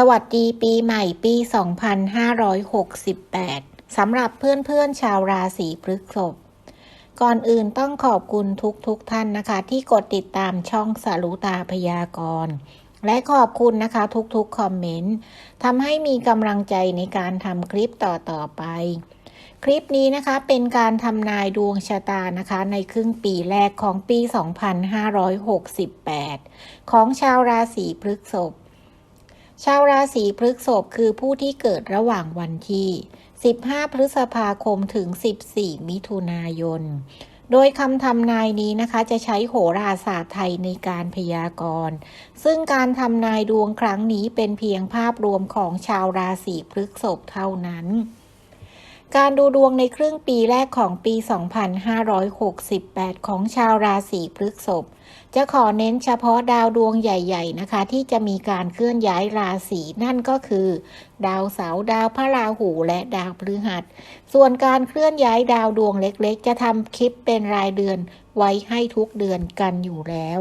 สวัสดีปีใหม่ปี 2568 สำหรับเพื่อนๆชาวราศีพฤษภ ก่อนอื่นต้องขอบคุณทุกๆทท่านนะคะ ที่กดติดตามช่องสารุตาพยากรณ์ และขอบคุณนะคะทุกๆคอมเมนต์ทำให้มีกำลังใจในการทำคลิปต่อๆไป คลิปนี้นะคะเป็นการทำนายดวงชะตานะคะ ในครึ่งปีแรกของปี 2568 ของชาวราศีพฤษภ ชาวราศีพฤษภคือผู้ที่เกิดระหว่างวันที่ 15 พฤษภาคมถึง 14 มิถุนายน โดยคำทำนายนี้นะคะจะใช้โหราศาสตร์ไทยในการพยากรณ์ ซึ่งการทำนายดวงครั้งนี้เป็นเพียงภาพรวมของชาวราศีพฤษภเท่านั้น การดูดวงในครึ่งปีแรกของปี 2568 ของชาวราศีพฤษภ จะขอเน้นเฉพาะดาวดวงใหญ่ ๆ นะคะ ที่จะมีการเคลื่อนย้ายราศีนั่นก็คือ ดาวเสาร์ดาวพระราหูและดาวพฤหัส ส่วนการเคลื่อนย้ายดาวดวงเล็กๆ จะทำคลิปเป็นรายเดือนไว้ให้ทุกเดือนกันอยู่แล้ว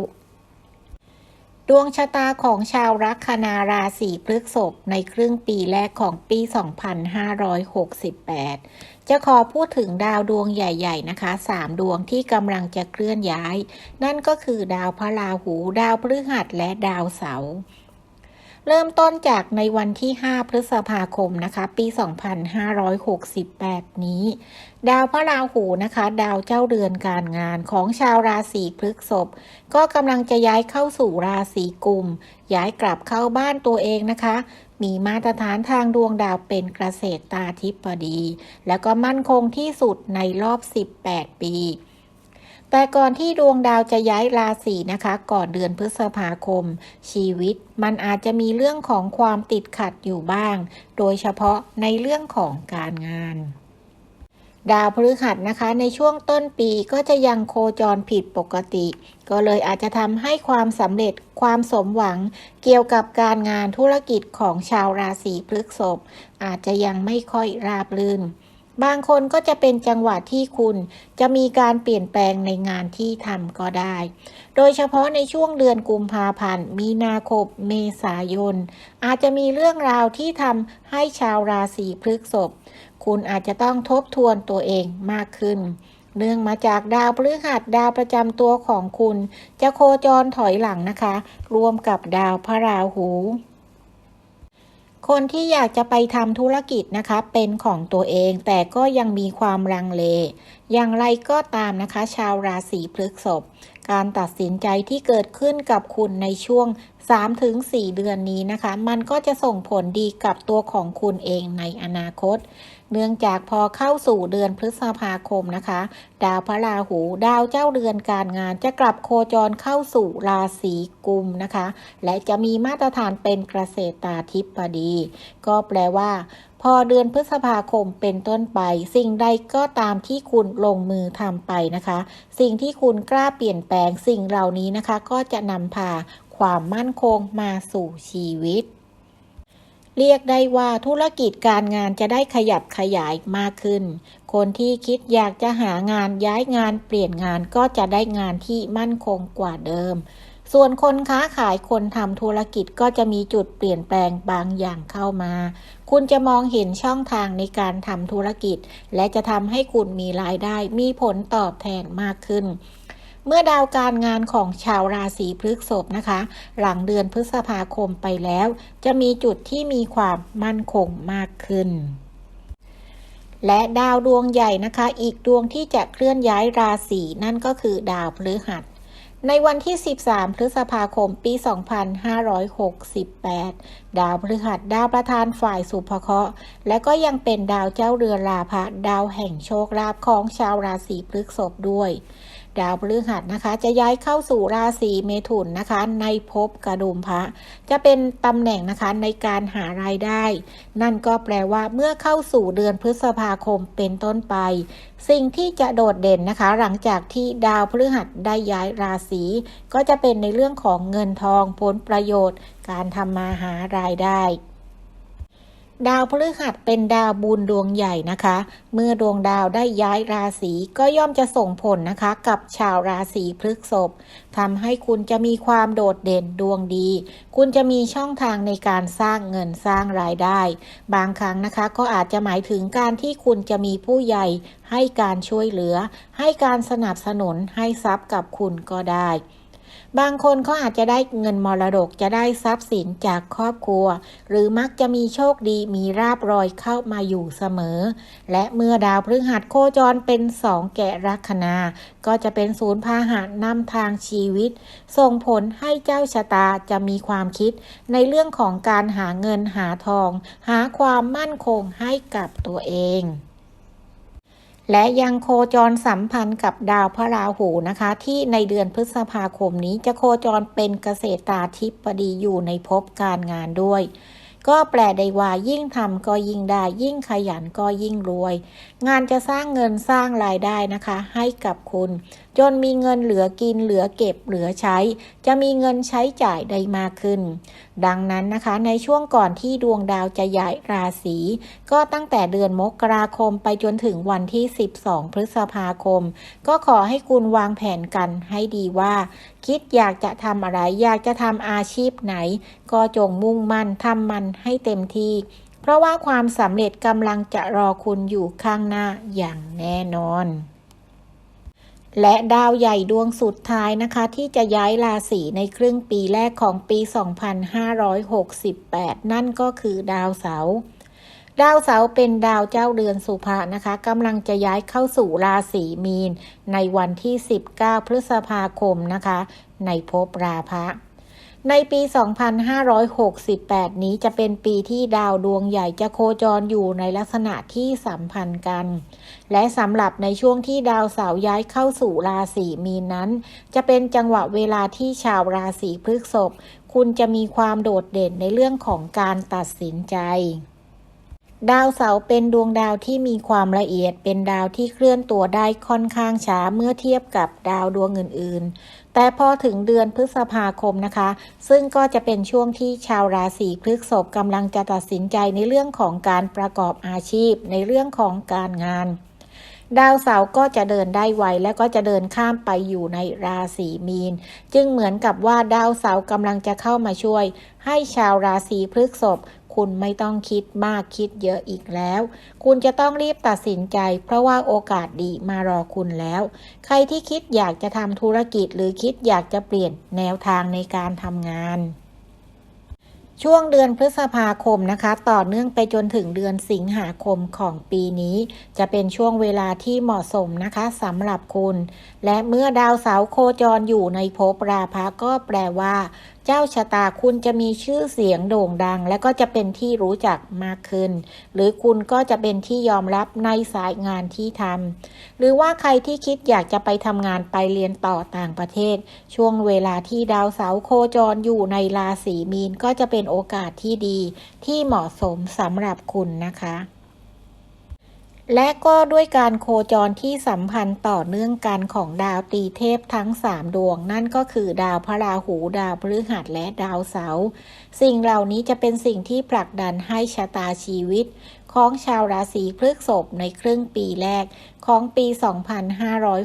ดวงชะตาของชาวลัคนาราศีพฤษภในครึ่งปีแรกของปี 2568 จะขอพูดถึงดาวดวงใหญ่ๆนะคะ 3 ดวงที่กำลังจะเคลื่อนย้าย นั่นก็คือดาวพระราหู ดาวพฤหัสและดาวเสาร์ เริ่มต้นจากในวันที่ 5 พฤษภาคมนะคะ ปี 2568 นี้ ดาวพระราหูนะคะ ดาวเจ้าเรือนการงานของชาวราศีพฤษภก็กำลังจะย้ายเข้าสู่ราศีกุม ย้ายกลับเข้าบ้านตัวเองนะคะ มีมาตรฐานทางดวงดาวเป็นเกษตรตาธิปดี แล้วก็มั่นคงที่สุดในรอบ 18 ปี แต่ก่อนที่ดวงดาวจะย้ายราศีนะคะ ก่อนเดือนพฤษภาคม ชีวิตมันอาจจะมีเรื่องของความติดขัดอยู่บ้าง โดยเฉพาะในเรื่องของการงานดาวพฤหัสนะคะ ในช่วงต้นปีก็จะยังโคจรผิดปกติ ก็เลยอาจจะทำให้ความสำเร็จความสมหวัง เกี่ยวกับการงานธุรกิจของชาวราศีพฤษภอาจจะยังไม่ค่อยราบรื่น บางคนก็จะเป็นจังหวะที่คุณจะมีการเปลี่ยนแปลงในงานที่ทำก็ได้ โดยเฉพาะในช่วงเดือนกุมภาพันธ์ มีนาคม เมษายน อาจจะมีเรื่องราวที่ทำให้ชาวราศีพฤษภ คุณอาจจะต้องทบทวนตัวเองมากขึ้น เนื่องมาจากดาวพฤหัสดาวประจำตัวของคุณ จะโคจรถอยหลังนะคะ รวมกับดาวพระราหู คนที่อยากจะไปทำธุรกิจนะคะเป็นของตัวเองแต่ก็ยังมีความลังเล อย่างไรก็ตามนะคะ ชาวราศีพฤษภการตัดสินใจที่เกิดขึ้นกับคุณในช่วง 3-4 เดือนนี้นะคะ มันก็จะส่งผลดีกับตัวของคุณเองในอนาคตเนื่องจากพอเข้าสู่เดือนพฤษภาคมนะคะ ดาวพระราหู ดาวเจ้าเรือนการงานจะกลับโคจรเข้าสู่ราศีกุมนะคะ และจะมีมาตรฐานเป็นเกษตราธิปดี ก็แปลว่าพอเดือนพฤษภาคมเป็นต้นไป สิ่งใดก็ตามที่คุณลงมือทำไปนะคะ สิ่งที่คุณกล้าเปลี่ยนแปลงสิ่งเหล่านี้นะคะ ก็จะนำพาความมั่นคงมาสู่ชีวิต เรียกได้ว่าธุรกิจการงานจะได้ขยับขยายมากขึ้น คนที่คิดอยากจะหางานย้ายงานเปลี่ยนงานก็จะได้งานที่มั่นคงกว่าเดิม ส่วนคนค้าขายคนทำธุรกิจก็จะมีจุดเปลี่ยนแปลงบางอย่างเข้ามา คุณจะมองเห็นช่องทางในการทำธุรกิจ และจะทำให้คุณมีรายได้มีผลตอบแทนมากขึ้น เมื่อดาวการงานของชาวราศีพฤษภนะคะ หลังเดือนพฤษภาคมไปแล้ว จะมีจุดที่มีความมั่นคงมากขึ้นและดาวดวงใหญ่นะคะ อีกดวงที่จะเคลื่อนย้ายราศีนั่นก็คือดาวพฤหัส ในวันที่ 13 พฤษภาคม ปี 2568 ดาวพฤหัส ดาวประธานฝ่ายสุภเคราะห์ และก็ยังเป็นดาวเจ้าเรือราพะดาวแห่งโชคลาภของชาวราศีพฤษภด้วย ดาวพฤหัสนะคะ จะย้ายเข้าสู่ราศีเมถุนนะคะ ในภพกระดุมพระ จะเป็นตำแหน่งนะคะในการหารายได้ นั่นก็แปลว่าเมื่อเข้าสู่เดือนพฤษภาคมเป็นต้นไป สิ่งที่จะโดดเด่นนะคะ หลังจากที่ดาวพฤหัสได้ย้ายราศีก็จะเป็นในเรื่องของเงินทองผลประโยชน์ การทำมาหารายได้ ดาวพฤหัสเป็นดาวบุญดวงใหญ่นะคะ เมื่อดวงดาวได้ย้ายราศีก็ย่อมจะส่งผลนะคะ กับชาวราศีพฤกษภทำให้คุณจะมีความโดดเด่นดวงดี คุณจะมีช่องทางในการสร้างเงินสร้างรายได้ บางครั้งนะคะก็อาจจะหมายถึงการที่คุณจะมีผู้ใหญ่ให้การช่วยเหลือ ให้การสนับสนุนให้ทรัพย์กับคุณก็ได้ บางคนเขาอาจจะได้เงินมรดกจะได้ทรัพย์สินจากครอบครัว หรือมักจะมีโชคดีมีราบรอยเข้ามาอยู่เสมอ และเมื่อดาวพฤหัสโคจรเป็นสองแกะลัคนา ก็จะเป็นศูนย์พาหะนำทางชีวิต ส่งผลให้เจ้าชะตาจะมีความคิด ในเรื่องของการหาเงินหาทอง หาความมั่นคงให้กับตัวเอง และยังโคจรสัมพันธ์กับดาวพระราหูนะคะ ที่ในเดือนพฤษภาคมนี้จะโคจรเป็นเกษตราธิปดีอยู่ในภพการงานด้วย ก็แปลได้ว่ายิ่งทำก็ยิ่งได้ ยิ่งขยันก็ยิ่งรวย งานจะสร้างเงินสร้างรายได้นะคะ ให้กับคุณ จนมีเงินเหลือกินเหลือเก็บเหลือใช้ จะมีเงินใช้จ่ายได้มากขึ้น ดังนั้นนะคะในช่วงก่อนที่ดวงดาวจะย้ายราศีก็ตั้งแต่เดือนมกราคมไปจนถึงวันที่ 12 พฤษภาคม ก็ขอให้คุณวางแผนกันให้ดีว่า คิดอยากจะทำอะไร อยากจะทำอาชีพไหน ก็จงมุ่งมั่นทำมันให้เต็มที่เพราะว่าความสำเร็จกำลังจะรอคุณอยู่ข้างหน้าอย่างแน่นอน และดาวใหญ่ดวงสุดท้ายนะคะ ที่จะย้ายราศีในครึ่งปีแรกของปี 2568 นั่นก็คือดาวเสาร์ดาวเสาร์เป็นดาวเจ้าเดือนสุภานะคะกำลังจะย้ายเข้าสู่ราศีมีน ในวันที่ 19 พฤษภาคมนะคะ ในภพราพะ ในปี 2568 นี้จะเป็นปีที่ดาวดวงใหญ่จะโคจรอยู่ในลักษณะที่สัมพันธ์กัน และสำหรับในช่วงที่ดาวเสาร์ย้ายเข้าสู่ราศีมีนนั้น จะเป็นจังหวะเวลาที่ชาวราศีพฤษภคุณจะมีความโดดเด่นในเรื่องของการตัดสินใจ ดาวเสาร์เป็นดวงดาวที่มีความละเอียด เป็นดาวที่เคลื่อนตัวได้ค่อนข้างช้าเมื่อเทียบกับดาวดวงอื่น ๆ แต่พอถึงเดือนพฤษภาคมนะคะ ซึ่งก็จะเป็นช่วงที่ชาวราศีพฤษภกำลังจะตัดสินใจในเรื่องของการประกอบอาชีพ ในเรื่องของการงาน ดาวเสาร์ก็จะเดินได้ไวและก็จะเดินข้ามไปอยู่ในราศีมีน จึงเหมือนกับว่าดาวเสาร์กำลังจะเข้ามาช่วย ให้ชาวราศีพฤษภ คุณไม่ต้องคิดมากคิดเยอะอีกแล้ว คุณจะต้องรีบตัดสินใจ เพราะว่าโอกาสดีมารอคุณแล้ว ใครที่คิดอยากจะทำธุรกิจหรือคิดอยากจะเปลี่ยนแนวทางในการทำงานช่วงเดือนพฤษภาคมนะคะ ต่อเนื่องไปจนถึงเดือนสิงหาคมของปีนี้ จะเป็นช่วงเวลาที่เหมาะสมนะคะสำหรับคุณ และเมื่อดาวเสาร์โคจรอยู่ในภพราพะก็แปลว่า เจ้าชะตาคุณจะมีชื่อเสียงโด่งดัง และก็จะเป็นที่รู้จักมากขึ้น หรือคุณก็จะเป็นที่ยอมรับในสายงานที่ทำหรือว่าใครที่คิดอยากจะไปทำงานไปเรียนต่อต่างประเทศ ช่วงเวลาที่ดาวเสาร์โคจรอยู่ในราศีมีนก็จะเป็นโอกาสที่ดี ที่เหมาะสมสำหรับคุณนะคะ และก็ด้วยการโคจรที่สัมพันธ์ต่อเนื่องกันของดาวตีเทพทั้ง 3 ดวง นั่นก็คือดาวพระราหูดาวพฤหัสและดาวเสาร์สิ่งเหล่านี้จะเป็นสิ่งที่ผลักดันให้ชะตาชีวิต ของชาวราศีพฤษภในครึ่งปีแรกของปี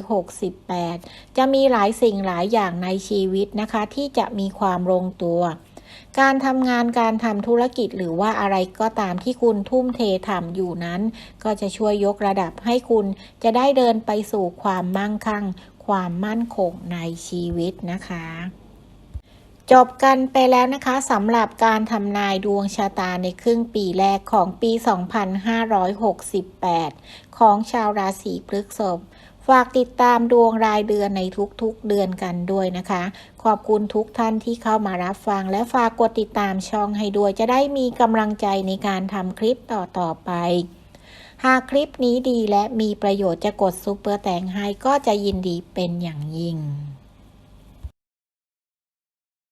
2568 จะมีหลายสิ่งหลายอย่างในชีวิตนะคะ ที่จะมีความลงตัว การทำงานการทำธุรกิจหรือว่าอะไรก็ตามที่คุณทุ่มเททำอยู่นั้น ก็จะช่วยยกระดับให้คุณจะได้เดินไปสู่ความมั่งคั่ง ความมั่นคงในชีวิตนะคะจบกันไปแล้วนะคะสำหรับการทำนายดวงชะตาในครึ่งปีแรกของปี 2568 ของชาวราศีพฤษภ ฝากติดตามดวงรายเดือนในทุกๆเดือนกันด้วยนะคะ ขอบคุณทุกท่านที่เข้ามารับฟัง และฝากกดติดตามช่องให้ด้วยจะได้มีกำลังใจในการทำคลิปต่อๆไป หากคลิปนี้ดีและมีประโยชน์จะกดซุปเปอร์แตงให้ก็จะยินดีเป็นอย่างยิ่ง